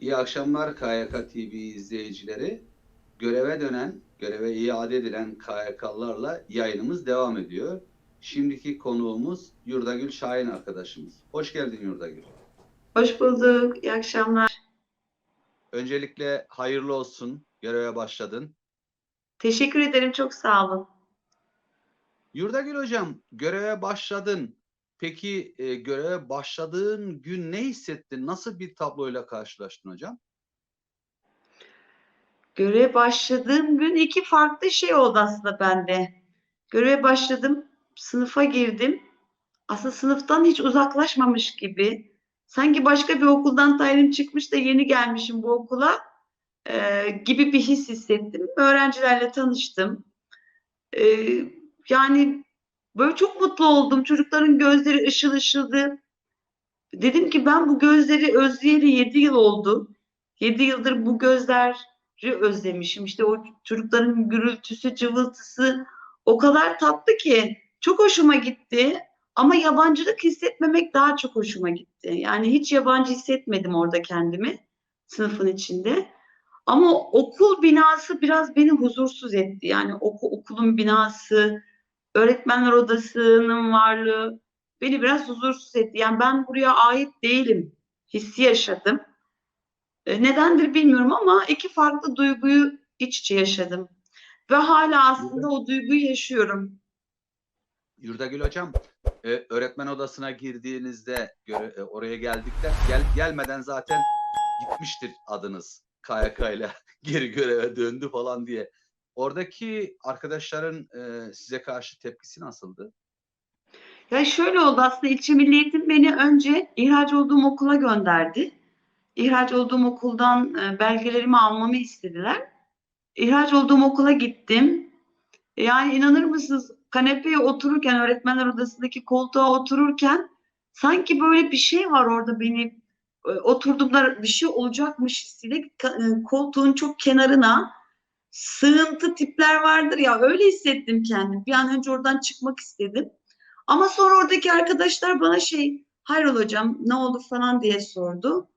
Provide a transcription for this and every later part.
İyi akşamlar KYK TV izleyicileri. Göreve dönen, göreve iade edilen KYK'larla yayınımız devam ediyor. Şimdiki konuğumuz Yurdagül Şahin arkadaşımız. Hoş geldin Yurdagül. Hoş bulduk. İyi akşamlar. Öncelikle hayırlı olsun. Göreve başladın. Teşekkür ederim. Çok sağ olun. Yurdagül hocam, göreve başladın. Peki e, göreve başladığın gün ne hissettin? Nasıl bir tabloyla karşılaştın hocam? Göreve başladığım gün iki farklı şey oldu aslında bende. Göreve başladım, sınıfa girdim. Aslında sınıftan hiç uzaklaşmamış gibi. Sanki başka bir okuldan tayinim çıkmış da yeni gelmişim bu okula e, gibi bir his hissettim. Öğrencilerle tanıştım. E, yani böyle çok mutlu oldum. Çocukların gözleri ışıl ışıldı. Dedim ki ben bu gözleri özleyeli 7 yıl oldu. 7 yıldır bu gözleri özlemişim. İşte o çocukların gürültüsü, cıvıltısı o kadar tatlı ki çok hoşuma gitti. Ama yabancılık hissetmemek daha çok hoşuma gitti. Yani hiç yabancı hissetmedim orada kendimi sınıfın içinde. Ama okul binası biraz beni huzursuz etti. Yani oku, okulun binası, öğretmenler odasının varlığı beni biraz huzursuz etti. Yani ben buraya ait değilim hissi yaşadım. E, nedendir bilmiyorum ama iki farklı duyguyu iç içe yaşadım. Ve hala aslında o duyguyu yaşıyorum. Yurdagül hocam, e, öğretmen odasına girdiğinizde e, oraya geldikten gel, gelmeden zaten gitmiştir adınız KYK ile geri göreve döndü falan diye. Oradaki arkadaşların e, size karşı tepkisi nasıldı? Ya şöyle oldu aslında ilçe milli eğitim beni önce ihraç olduğum okula gönderdi. İhraç olduğum okuldan e, belgelerimi almamı istediler. İhraç olduğum okula gittim. Yani inanır mısınız kanepeye otururken öğretmenler odasındaki koltuğa otururken sanki böyle bir şey var orada beni e, oturduğumda bir şey olacakmış hissiyle e, koltuğun çok kenarına sığıntı tipler vardır ya öyle hissettim kendimi. Bir an önce oradan çıkmak istedim. Ama sonra oradaki arkadaşlar bana şey hayrola hocam ne oldu falan diye sordu.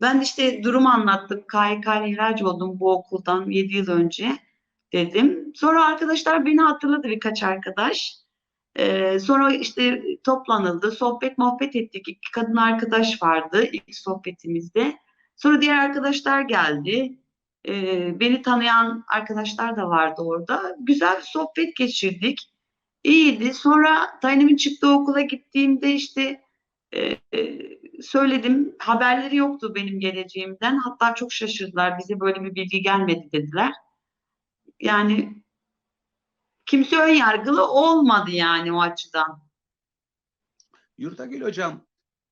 Ben işte durumu anlattım. KYK ile ihraç oldum bu okuldan 7 yıl önce dedim. Sonra arkadaşlar beni hatırladı birkaç arkadaş. Ee, sonra işte toplanıldı, sohbet muhabbet ettik. İki kadın arkadaş vardı ilk sohbetimizde. Sonra diğer arkadaşlar geldi. Ee, beni tanıyan arkadaşlar da vardı orada. Güzel bir sohbet geçirdik. İyiydi. Sonra tayinimin çıktığı okula gittiğimde işte e, e, söyledim. Haberleri yoktu benim geleceğimden. Hatta çok şaşırdılar. Bize böyle bir bilgi gelmedi dediler. Yani kimse ön yargılı olmadı yani o açıdan. Yurdagül hocam,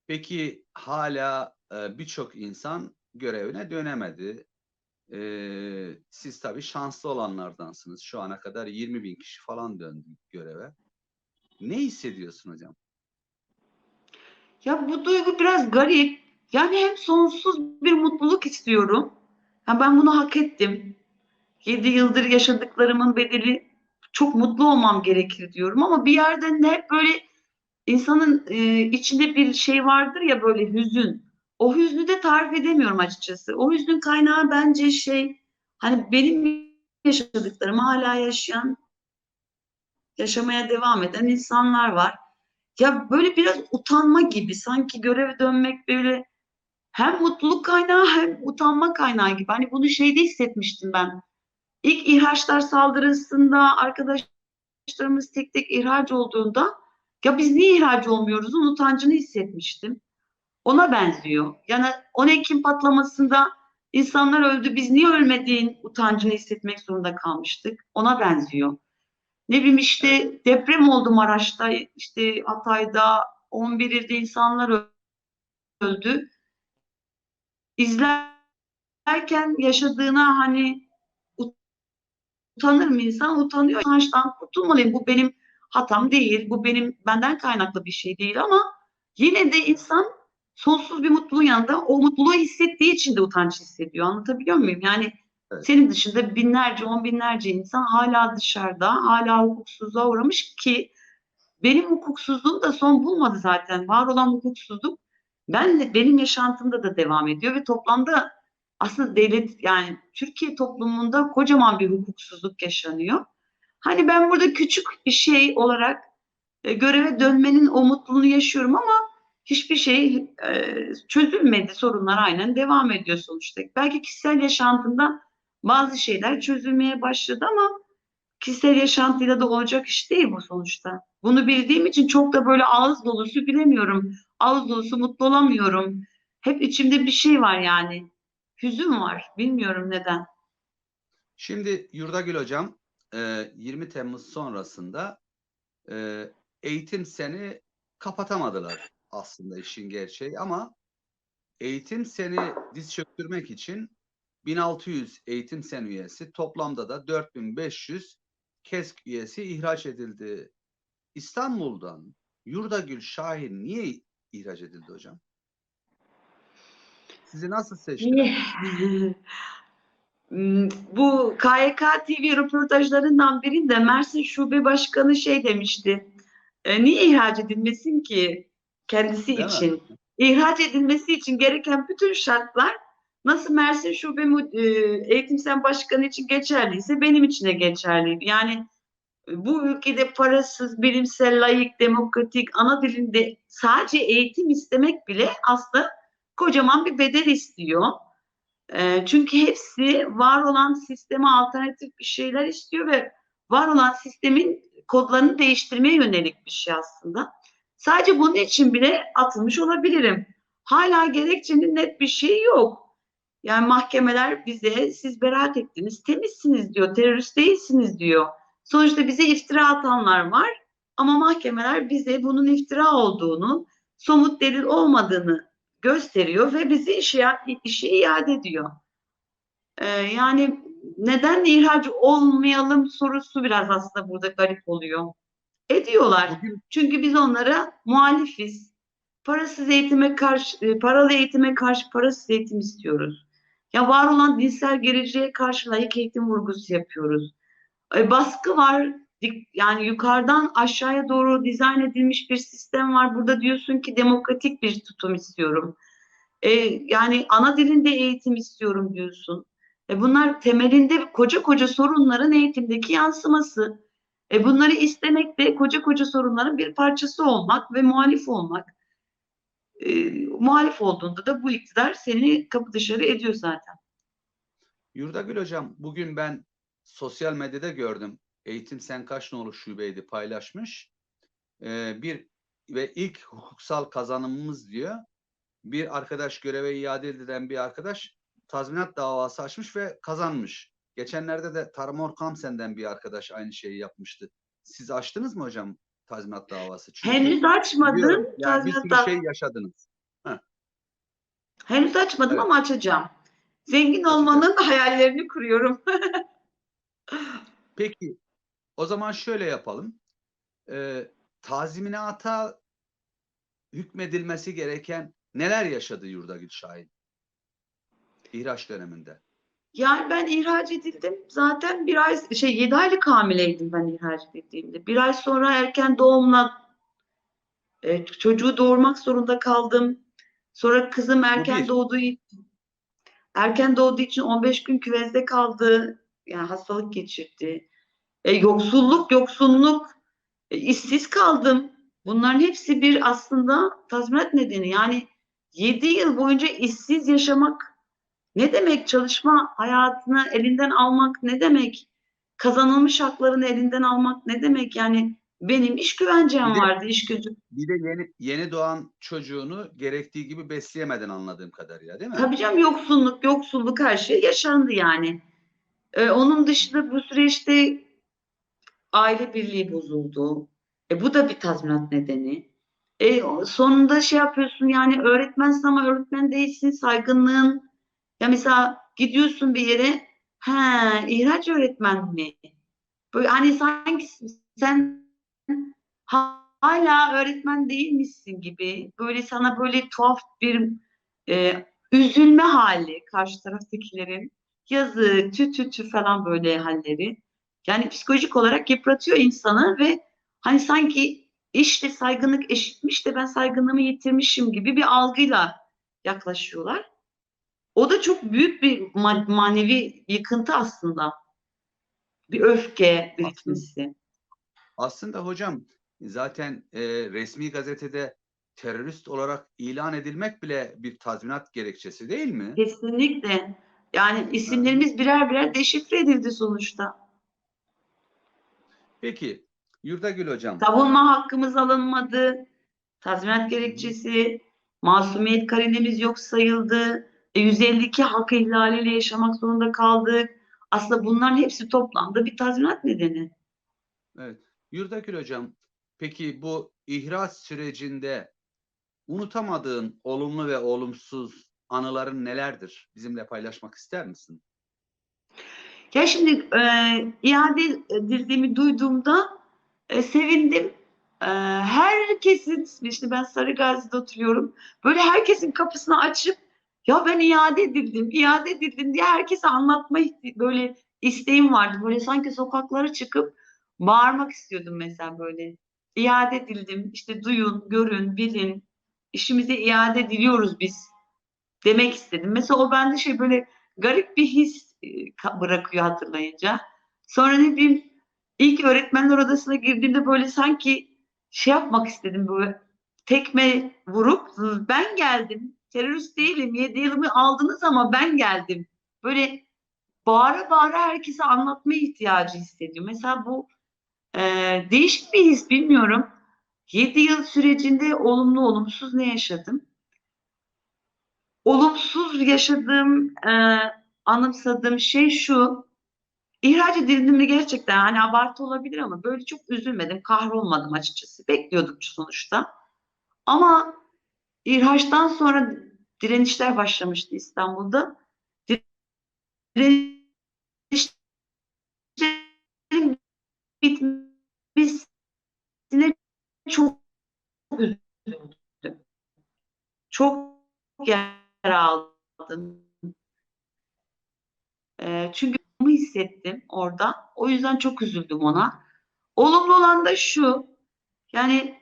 peki hala e, birçok insan görevine dönemedi. E, siz tabii şanslı olanlardansınız. Şu ana kadar 20 bin kişi falan döndü göreve. Ne hissediyorsun hocam? Ya bu duygu biraz garip. Yani hem sonsuz bir mutluluk istiyorum. Ya ben bunu hak ettim. 7 yıldır yaşadıklarımın bedeli çok mutlu olmam gerekir diyorum ama bir yerden de hep böyle insanın e, içinde bir şey vardır ya böyle hüzün. O hüznü de tarif edemiyorum açıkçası. O hüznün kaynağı bence şey hani benim yaşadıklarımı hala yaşayan yaşamaya devam eden insanlar var. Ya böyle biraz utanma gibi sanki göreve dönmek böyle hem mutluluk kaynağı hem utanma kaynağı gibi. Hani bunu şeyde hissetmiştim ben. İlk İHA'lar saldırısında arkadaşlarımız tek tek ihraç olduğunda ya biz niye ihraç olmuyoruz? Onun utancını hissetmiştim. Ona benziyor. Yani 10 Ekim patlamasında insanlar öldü. Biz niye ölmediğin utancını hissetmek zorunda kalmıştık? Ona benziyor. Ne bileyim işte deprem oldu Maraş'ta, işte Hatay'da 11 ilde insanlar öldü. İzlerken yaşadığına hani utanır mı insan? Utanıyor. Utançtan kurtulmalıyım. Bu benim hatam değil. Bu benim benden kaynaklı bir şey değil ama yine de insan sonsuz bir mutluluğun yanında o mutluluğu hissettiği için de utanç hissediyor. Anlatabiliyor muyum? Yani Evet. senin dışında binlerce, on binlerce insan hala dışarıda, hala hukuksuzluğa uğramış ki benim hukuksuzluğum da son bulmadı zaten. Var olan hukuksuzluk ben benim yaşantımda da devam ediyor ve toplamda aslında devlet yani Türkiye toplumunda kocaman bir hukuksuzluk yaşanıyor. Hani ben burada küçük bir şey olarak e, göreve dönmenin o mutluluğunu yaşıyorum ama hiçbir şey e, çözülmedi. Sorunlar aynen devam ediyor sonuçta. Belki kişisel yaşantında bazı şeyler çözülmeye başladı ama kişisel yaşantıyla da olacak iş değil bu sonuçta. Bunu bildiğim için çok da böyle ağız dolusu gülemiyorum. Ağız dolusu mutlu olamıyorum. Hep içimde bir şey var yani. Hüzün var. Bilmiyorum neden. Şimdi Yurdagül Hocam e, 20 Temmuz sonrasında e, eğitim seni kapatamadılar aslında işin gerçeği ama eğitim seni diz çöktürmek için 1600 eğitim sen üyesi toplamda da 4500 KESK üyesi ihraç edildi. İstanbul'dan Yurdagül Şahin niye ihraç edildi hocam? Sizi nasıl seçtiler? Hmm, Bu KYK TV röportajlarından birinde Mersin Şube Başkanı şey demişti. "E, niye ihraç edilmesin ki kendisi Değil mi? için? İhraç edilmesi için gereken bütün şartlar nasıl Mersin Şube e, Eğitim Sen Başkanı için geçerliyse benim için de geçerliydi. Yani bu ülkede parasız, bilimsel, layık, demokratik, ana dilinde sadece eğitim istemek bile aslında kocaman bir bedel istiyor. E, çünkü hepsi var olan sisteme alternatif bir şeyler istiyor ve var olan sistemin kodlarını değiştirmeye yönelik bir şey aslında. Sadece bunun için bile atılmış olabilirim. Hala gerekçenin net bir şeyi yok. Yani mahkemeler bize siz beraat ettiniz, temizsiniz diyor, terörist değilsiniz diyor. Sonuçta bize iftira atanlar var ama mahkemeler bize bunun iftira olduğunu, somut delil olmadığını gösteriyor ve bizi işe, işe iade ediyor. Ee, yani neden ihraç olmayalım sorusu biraz aslında burada garip oluyor. Ediyorlar. Çünkü biz onlara muhalifiz. Parasız eğitime karşı, e, paralı eğitime karşı parasız eğitim istiyoruz. Ya var olan dinsel gericiye karşı layık eğitim vurgusu yapıyoruz. E, baskı var. Yani yukarıdan aşağıya doğru dizayn edilmiş bir sistem var. Burada diyorsun ki demokratik bir tutum istiyorum. E, yani ana dilinde eğitim istiyorum diyorsun. E, bunlar temelinde koca koca sorunların eğitimdeki yansıması. E, bunları istemek de koca koca sorunların bir parçası olmak ve muhalif olmak. E, muhalif olduğunda da bu iktidar seni kapı dışarı ediyor zaten. Yurdagül Hocam bugün ben sosyal medyada gördüm. Eğitim Sen Kaç Nolu Şubeydi paylaşmış. Ee, bir ve ilk hukuksal kazanımımız diyor. Bir arkadaş göreve iade edilen bir arkadaş tazminat davası açmış ve kazanmış. Geçenlerde de Taramor Kamsen'den bir arkadaş aynı şeyi yapmıştı. Siz açtınız mı hocam tazminat davası? Çünkü Henüz açmadım. yani bir sürü şey yaşadınız. Henüz açmadım Evet. ama açacağım. Zengin olmanın hayallerini kuruyorum. Peki o zaman şöyle yapalım. Ee, tazminata hükmedilmesi gereken neler yaşadı Yurdagül Şahin? İhraç döneminde. Yani ben ihraç edildim. Zaten bir ay şey 7 aylık hamileydim ben ihraç edildiğimde. Bir ay sonra erken doğumla e, çocuğu doğurmak zorunda kaldım. Sonra kızım erken bir. doğduğu için erken doğduğu için 15 gün küvezde kaldı. Yani hastalık geçirdi. E, yoksulluk, yoksunluk, e, işsiz kaldım. Bunların hepsi bir aslında tazminat nedeni. Yani 7 yıl boyunca işsiz yaşamak ne demek çalışma hayatını elinden almak ne demek? Kazanılmış haklarını elinden almak ne demek? Yani benim iş güvencem Bir de- vardı, iş gücüm. Bir de yeni yeni doğan çocuğunu gerektiği gibi besleyemeden anladığım kadarıyla değil mi? Tabii canım yoksulluk, yoksulluk her şey yaşandı yani. Ee, onun dışında bu süreçte aile birliği bozuldu. E, bu da bir tazminat nedeni. E, sonunda şey yapıyorsun yani öğretmensin ama öğretmen değilsin saygınlığın. Ya mesela gidiyorsun bir yere he ihraç öğretmen mi? Böyle hani sanki sen ha- hala öğretmen değilmişsin gibi böyle sana böyle tuhaf bir e, üzülme hali karşı taraftakilerin yazı, tü tü tü falan böyle halleri. Yani psikolojik olarak yıpratıyor insanı ve hani sanki işte saygınlık eşitmiş de ben saygınlığımı yitirmişim gibi bir algıyla yaklaşıyorlar. O da çok büyük bir ma- manevi yıkıntı aslında. Bir öfke birikmesi. Aslında hocam zaten e, resmi gazetede terörist olarak ilan edilmek bile bir tazminat gerekçesi değil mi? Kesinlikle. Yani isimlerimiz birer birer deşifre edildi sonuçta. Peki Yurdagül hocam. Savunma hakkımız alınmadı. Tazminat gerekçesi, masumiyet karinemiz yok sayıldı. E, 152 hak ihlaliyle yaşamak zorunda kaldık. Aslında bunların hepsi toplamda bir tazminat nedeni. Evet. Yurdakül hocam, peki bu ihraç sürecinde unutamadığın olumlu ve olumsuz anıların nelerdir? Bizimle paylaşmak ister misin? Ya şimdi e, iade edildiğimi duyduğumda e, sevindim. E, herkesin, işte ben Sarıgazi'de oturuyorum. Böyle herkesin kapısını açıp ya ben iade edildim, iade edildim diye herkese anlatma böyle isteğim vardı. Böyle sanki sokaklara çıkıp bağırmak istiyordum mesela böyle. İade edildim, işte duyun, görün, bilin. İşimize iade ediliyoruz biz demek istedim. Mesela o bende şey böyle garip bir his e, bırakıyor hatırlayınca. Sonra ne bileyim ilk öğretmenler odasına girdiğimde böyle sanki şey yapmak istedim böyle tekme vurup ben geldim. Terörist değilim. Yedi yılımı aldınız ama ben geldim. Böyle bağıra bağıra herkese anlatma ihtiyacı hissediyor. Mesela bu e, değişik bir his bilmiyorum. Yedi yıl sürecinde olumlu olumsuz ne yaşadım? Olumsuz yaşadığım, e, anımsadığım şey şu. İhraç edildiğimde gerçekten hani abartı olabilir ama böyle çok üzülmedim, kahrolmadım açıkçası. Bekliyorduk sonuçta. Ama İhraçtan sonra direnişler başlamıştı İstanbul'da. Direnişlerin bitmesine çok üzüldüm. Çok yer aldım. Ee, çünkü bunu hissettim orada. O yüzden çok üzüldüm ona. Olumlu olan da şu. Yani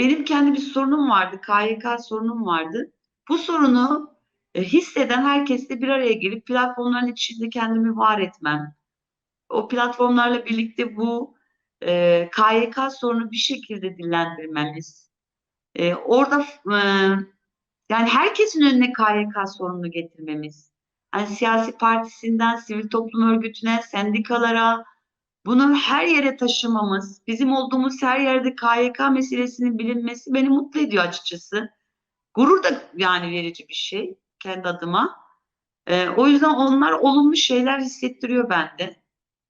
benim kendi bir sorunum vardı. KYK sorunum vardı. Bu sorunu e, hisseden herkesle bir araya gelip platformların içinde kendimi var etmem. O platformlarla birlikte bu e, KYK sorunu bir şekilde dillendirmemiz. E, orada e, yani herkesin önüne KYK sorununu getirmemiz. Yani siyasi partisinden sivil toplum örgütüne, sendikalara, bunu her yere taşımamız, bizim olduğumuz her yerde KYK meselesinin bilinmesi beni mutlu ediyor açıkçası. Gurur da yani verici bir şey kendi adıma. Ee, o yüzden onlar olumlu şeyler hissettiriyor bende.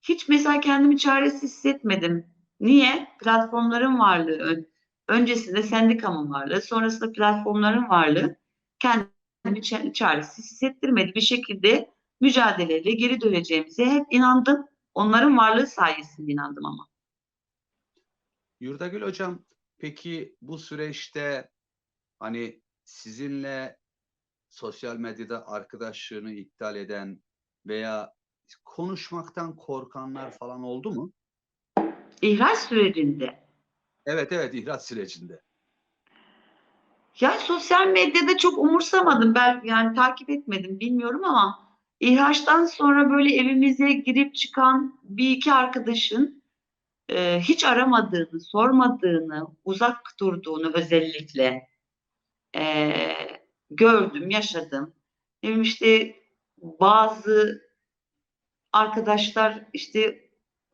Hiç mesela kendimi çaresiz hissetmedim. Niye? Platformların varlığı. ön- Öncesinde sendikamın varlığı, sonrasında platformların varlığı kendimi ça- çaresiz hissettirmedi. Bir şekilde mücadeleyle geri döneceğimize hep inandım. Onların varlığı sayesinde inandım ama. Yurdagül hocam, peki bu süreçte hani sizinle sosyal medyada arkadaşlığını iptal eden veya konuşmaktan korkanlar falan oldu mu? İhraç sürecinde Evet evet ihraç sürecinde. Ya sosyal medyada çok umursamadım ben yani takip etmedim bilmiyorum ama İhraçtan sonra böyle evimize girip çıkan bir iki arkadaşın e, hiç aramadığını, sormadığını, uzak durduğunu özellikle e, gördüm, yaşadım. Benim işte bazı arkadaşlar işte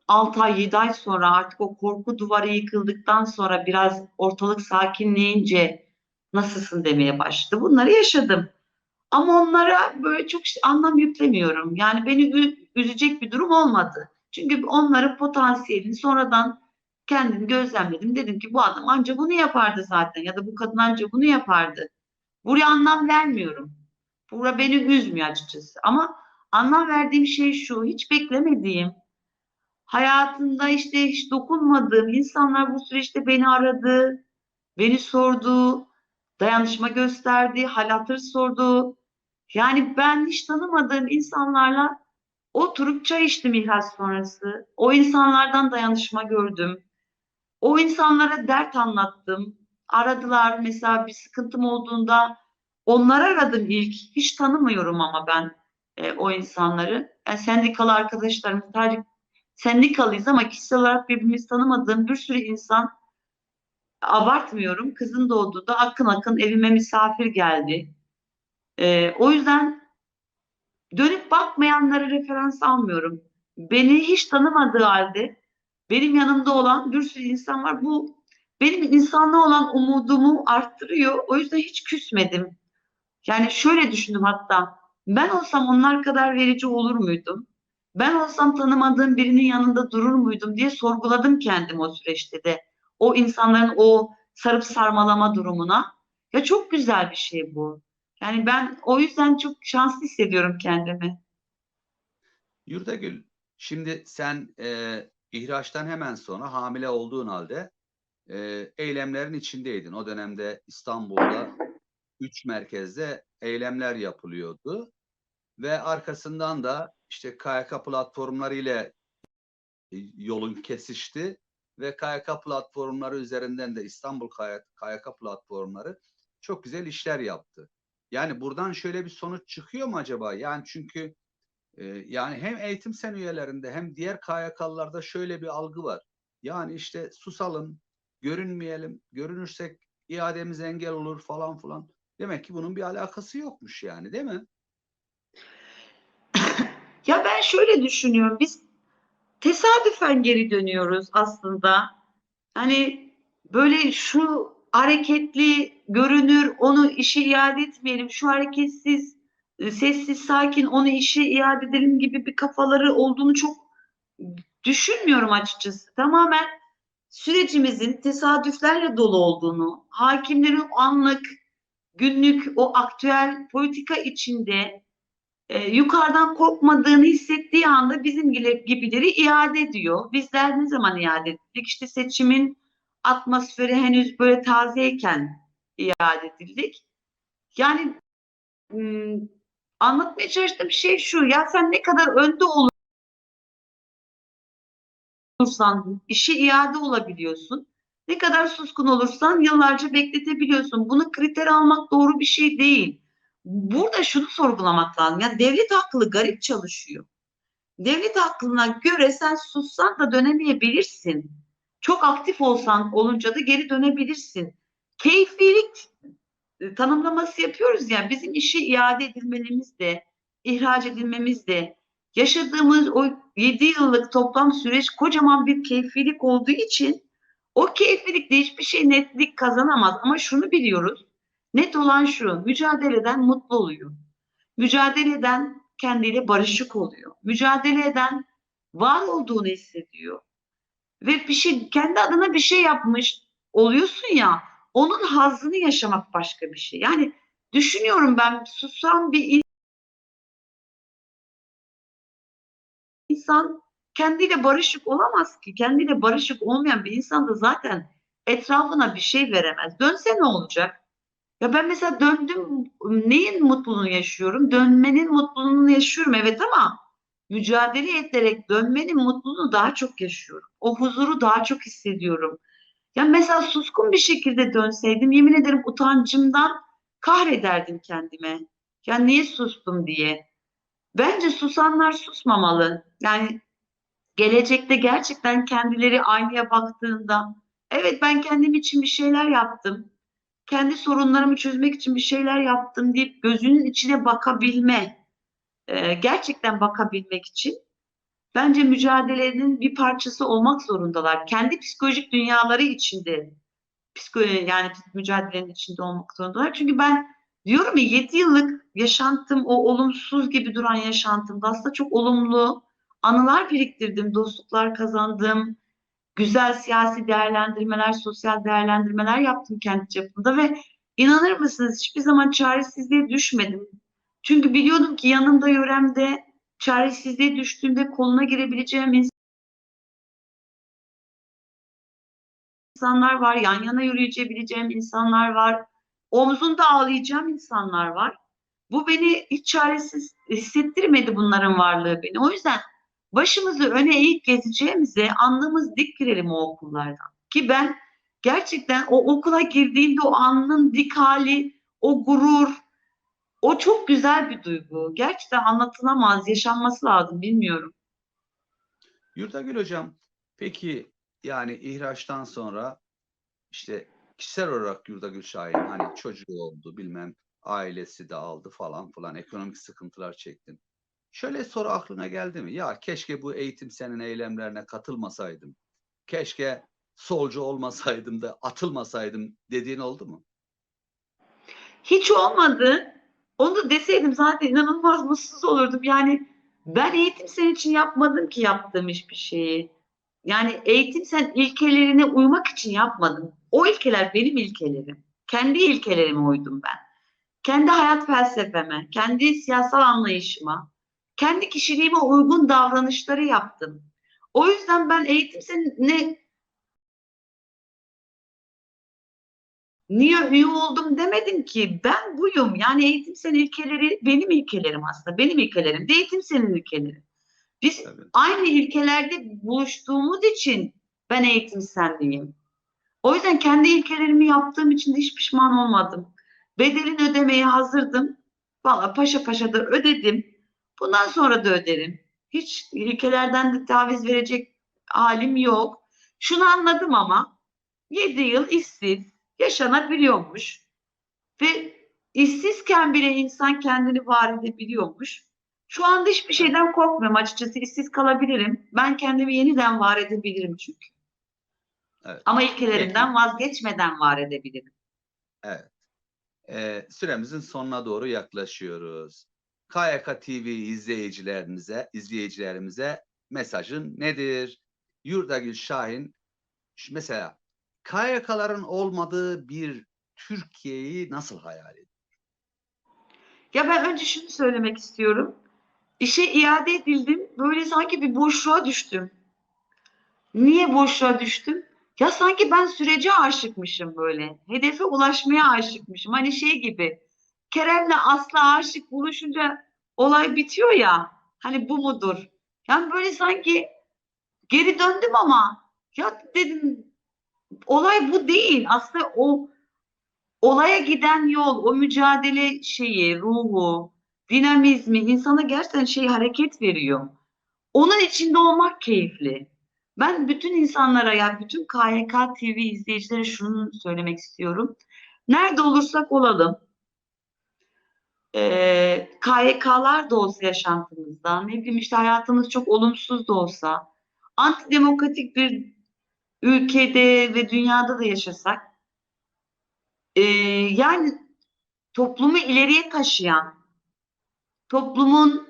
6 ay 7 ay sonra artık o korku duvarı yıkıldıktan sonra biraz ortalık sakinleyince nasılsın demeye başladı. Bunları yaşadım. Ama onlara böyle çok anlam yüklemiyorum. Yani beni üzecek bir durum olmadı. Çünkü onların potansiyelini sonradan kendim gözlemledim. Dedim ki bu adam anca bunu yapardı zaten ya da bu kadın anca bunu yapardı. Buraya anlam vermiyorum. Bura beni üzmüyor açıkçası. Ama anlam verdiğim şey şu. Hiç beklemediğim, hayatında işte hiç dokunmadığım insanlar bu süreçte beni aradı, beni sordu, dayanışma gösterdi, hal hatır sordu. Yani ben hiç tanımadığım insanlarla oturup çay içtim ihraç sonrası. O insanlardan dayanışma gördüm. O insanlara dert anlattım. Aradılar mesela bir sıkıntım olduğunda Onları aradım ilk. Hiç tanımıyorum ama ben e, o insanları. Yani sendikalı arkadaşlarım sadece sendikalıyız ama kişisel olarak birbirimizi tanımadığım bir sürü insan abartmıyorum. Kızın doğduğunda akın akın evime misafir geldi. E, o yüzden dönüp bakmayanları referans almıyorum. Beni hiç tanımadığı halde benim yanımda olan bir sürü insan var. Bu benim insanlığa olan umudumu arttırıyor. O yüzden hiç küsmedim. Yani şöyle düşündüm hatta. Ben olsam onlar kadar verici olur muydum? Ben olsam tanımadığım birinin yanında durur muydum diye sorguladım kendim o süreçte de. O insanların o sarıp sarmalama durumuna. Ya çok güzel bir şey bu. Yani ben o yüzden çok şanslı hissediyorum kendimi. Yurdagül, şimdi sen e, ihraçtan hemen sonra hamile olduğun halde e, eylemlerin içindeydin. O dönemde İstanbul'da üç merkezde eylemler yapılıyordu ve arkasından da işte KYK platformları ile e, yolun kesişti ve KYK platformları üzerinden de İstanbul KYK platformları çok güzel işler yaptı. Yani buradan şöyle bir sonuç çıkıyor mu acaba? Yani çünkü e, yani hem eğitim sen üyelerinde hem diğer KYK'lılarda şöyle bir algı var. Yani işte susalım, görünmeyelim, görünürsek iademiz engel olur falan filan. Demek ki bunun bir alakası yokmuş yani değil mi? Ya ben şöyle düşünüyorum. Biz tesadüfen geri dönüyoruz aslında. Hani böyle şu hareketli görünür onu işe iade etmeyelim. Şu hareketsiz, e, sessiz, sakin onu işe iade edelim gibi bir kafaları olduğunu çok düşünmüyorum açıkçası. Tamamen sürecimizin tesadüflerle dolu olduğunu, hakimlerin anlık, günlük, o aktüel politika içinde e, yukarıdan korkmadığını hissettiği anda bizim gibi- gibileri iade ediyor. Bizler ne zaman iade ettik? İşte seçimin atmosferi henüz böyle tazeyken iade edildik. Yani anlatmaya çalıştığım şey şu. Ya sen ne kadar önde olursan işe iade olabiliyorsun. Ne kadar suskun olursan yıllarca bekletebiliyorsun. Bunu kriter almak doğru bir şey değil. Burada şunu sorgulamak lazım. Ya devlet aklı garip çalışıyor. Devlet aklına göre sen sussan da dönemeyebilirsin. Çok aktif olsan olunca da geri dönebilirsin. Keyfilik e, tanımlaması yapıyoruz ya bizim işe iade edilmemiz de, ihraç edilmemiz de, yaşadığımız o 7 yıllık toplam süreç kocaman bir keyfilik olduğu için o keyfilikte hiçbir şey netlik kazanamaz. Ama şunu biliyoruz, net olan şu, mücadeleden mutlu oluyor. Mücadeleden kendiyle barışık oluyor. Mücadele eden var olduğunu hissediyor. Ve bir şey, kendi adına bir şey yapmış oluyorsun ya, onun hazzını yaşamak başka bir şey. Yani düşünüyorum ben susan bir insan kendiyle barışık olamaz ki. Kendiyle barışık olmayan bir insan da zaten etrafına bir şey veremez. Dönse ne olacak? Ya ben mesela döndüm, neyin mutluluğunu yaşıyorum? Dönmenin mutluluğunu yaşıyorum evet ama mücadele ederek dönmenin mutluluğunu daha çok yaşıyorum. O huzuru daha çok hissediyorum. Ya mesela suskun bir şekilde dönseydim yemin ederim utancımdan kahrederdim kendime. Ya niye sustum diye. Bence susanlar susmamalı. Yani gelecekte gerçekten kendileri aynaya baktığında evet ben kendim için bir şeyler yaptım. Kendi sorunlarımı çözmek için bir şeyler yaptım deyip gözünün içine bakabilme, e, gerçekten bakabilmek için bence mücadelenin bir parçası olmak zorundalar. Kendi psikolojik dünyaları içinde psiko yani mücadelenin içinde olmak zorundalar. Çünkü ben diyorum ya 7 yıllık yaşantım o olumsuz gibi duran yaşantımda aslında çok olumlu anılar biriktirdim, dostluklar kazandım, güzel siyasi değerlendirmeler, sosyal değerlendirmeler yaptım kendi çapımda ve inanır mısınız hiçbir zaman çaresizliğe düşmedim. Çünkü biliyordum ki yanımda yöremde çaresizliğe düştüğümde koluna girebileceğim insanlar var, yan yana yürüyebileceğim insanlar var, omzunda ağlayacağım insanlar var. Bu beni hiç çaresiz hissettirmedi bunların varlığı beni. O yüzden başımızı öne eğip gezeceğimize anlamız dik girelim o okullardan. Ki ben gerçekten o okula girdiğimde o alnın dik hali, o gurur, o çok güzel bir duygu. Gerçekten anlatılamaz, yaşanması lazım, bilmiyorum. Yurdagül Hocam, peki yani ihraçtan sonra işte kişisel olarak Yurdagül Şahin hani çocuğu oldu bilmem ailesi de aldı falan filan ekonomik sıkıntılar çektin. Şöyle soru aklına geldi mi? Ya keşke bu eğitim senin eylemlerine katılmasaydım. Keşke solcu olmasaydım da atılmasaydım dediğin oldu mu? Hiç olmadı. Onu deseydim zaten inanılmaz mutsuz olurdum. Yani ben eğitim senin için yapmadım ki yaptığım hiçbir şeyi. Yani eğitim sen ilkelerine uymak için yapmadım. O ilkeler benim ilkelerim. Kendi ilkelerime uydum ben. Kendi hayat felsefeme, kendi siyasal anlayışıma, kendi kişiliğime uygun davranışları yaptım. O yüzden ben eğitim senin ne niye üye oldum demedim ki. Ben buyum. Yani eğitim sen ilkeleri benim ilkelerim aslında. Benim ilkelerim de eğitim senin ilkelerin. Biz Tabii. aynı ilkelerde buluştuğumuz için ben eğitim senliyim. O yüzden kendi ilkelerimi yaptığım için de hiç pişman olmadım. Bedelini ödemeye hazırdım. Valla paşa paşa da ödedim. Bundan sonra da öderim. Hiç ilkelerden de taviz verecek halim yok. Şunu anladım ama 7 yıl işsiz yaşanabiliyormuş. Ve işsizken bile insan kendini var edebiliyormuş. Şu anda hiçbir şeyden korkmuyorum açıkçası. İşsiz kalabilirim. Ben kendimi yeniden var edebilirim çünkü. Evet. Ama ilkelerimden vazgeçmeden var edebilirim. Evet. Ee, süremizin sonuna doğru yaklaşıyoruz. KYK TV izleyicilerimize, izleyicilerimize mesajın nedir? Yurdagül Şahin mesela KYK'ların olmadığı bir Türkiye'yi nasıl hayal ediyor? Ya ben önce şunu söylemek istiyorum. İşe iade edildim. Böyle sanki bir boşluğa düştüm. Niye boşluğa düştüm? Ya sanki ben sürece aşıkmışım böyle. Hedefe ulaşmaya aşıkmışım. Hani şey gibi. Kerem'le Aslı aşık buluşunca olay bitiyor ya. Hani bu mudur? Yani böyle sanki geri döndüm ama ya dedim olay bu değil. Aslında o olaya giden yol, o mücadele şeyi, ruhu, dinamizmi insana gerçekten şey hareket veriyor. Onun içinde olmak keyifli. Ben bütün insanlara yani bütün KYK TV izleyicilere şunu söylemek istiyorum. Nerede olursak olalım, eee KYK'lar da olsa yaşantımızda, ne bileyim işte hayatımız çok olumsuz da olsa, antidemokratik bir ülkede ve dünyada da yaşasak, eee, yani toplumu ileriye taşıyan, toplumun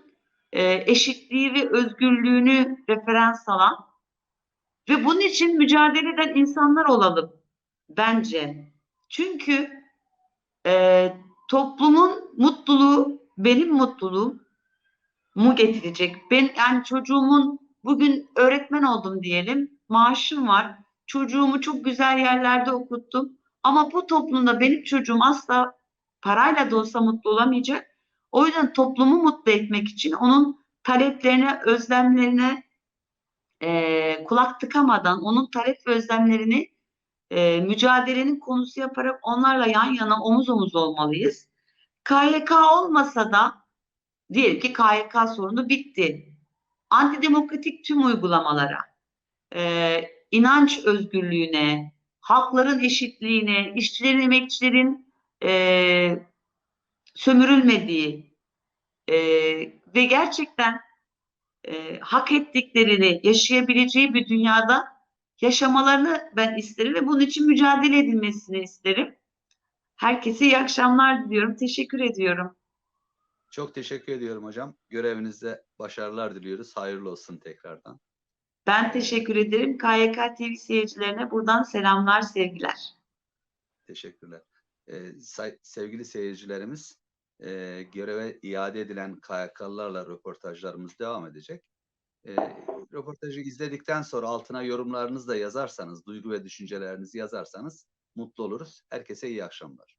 eee, eşitliği ve özgürlüğünü referans alan ve bunun için mücadele eden insanlar olalım bence. Çünkü eee, toplumun mutluluğu benim mutluluğum mu getirecek. Ben yani çocuğumun bugün öğretmen oldum diyelim. Maaşım var. Çocuğumu çok güzel yerlerde okuttum. Ama bu toplumda benim çocuğum asla parayla da olsa mutlu olamayacak. O yüzden toplumu mutlu etmek için onun taleplerine, özlemlerine eee, kulak tıkamadan onun talep ve özlemlerini eee, mücadelenin konusu yaparak onlarla yan yana omuz omuz olmalıyız. KYK olmasa da diyelim ki KYK sorunu bitti. Antidemokratik tüm uygulamalara, eee, inanç özgürlüğüne, halkların eşitliğine, işçilerin, emekçilerin eee, sömürülmediği eee, ve gerçekten eee, hak ettiklerini yaşayabileceği bir dünyada yaşamalarını ben isterim ve bunun için mücadele edilmesini isterim. Herkese iyi akşamlar diliyorum. Teşekkür ediyorum. Çok teşekkür ediyorum hocam. Görevinizde başarılar diliyoruz. Hayırlı olsun tekrardan. Ben teşekkür ederim. KYK TV seyircilerine buradan selamlar, sevgiler. Teşekkürler. Ee, sevgili seyircilerimiz, e, göreve iade edilen KYK'lılarla röportajlarımız devam edecek. E, röportajı izledikten sonra altına yorumlarınızı da yazarsanız, duygu ve düşüncelerinizi yazarsanız mutlu oluruz. Herkese iyi akşamlar.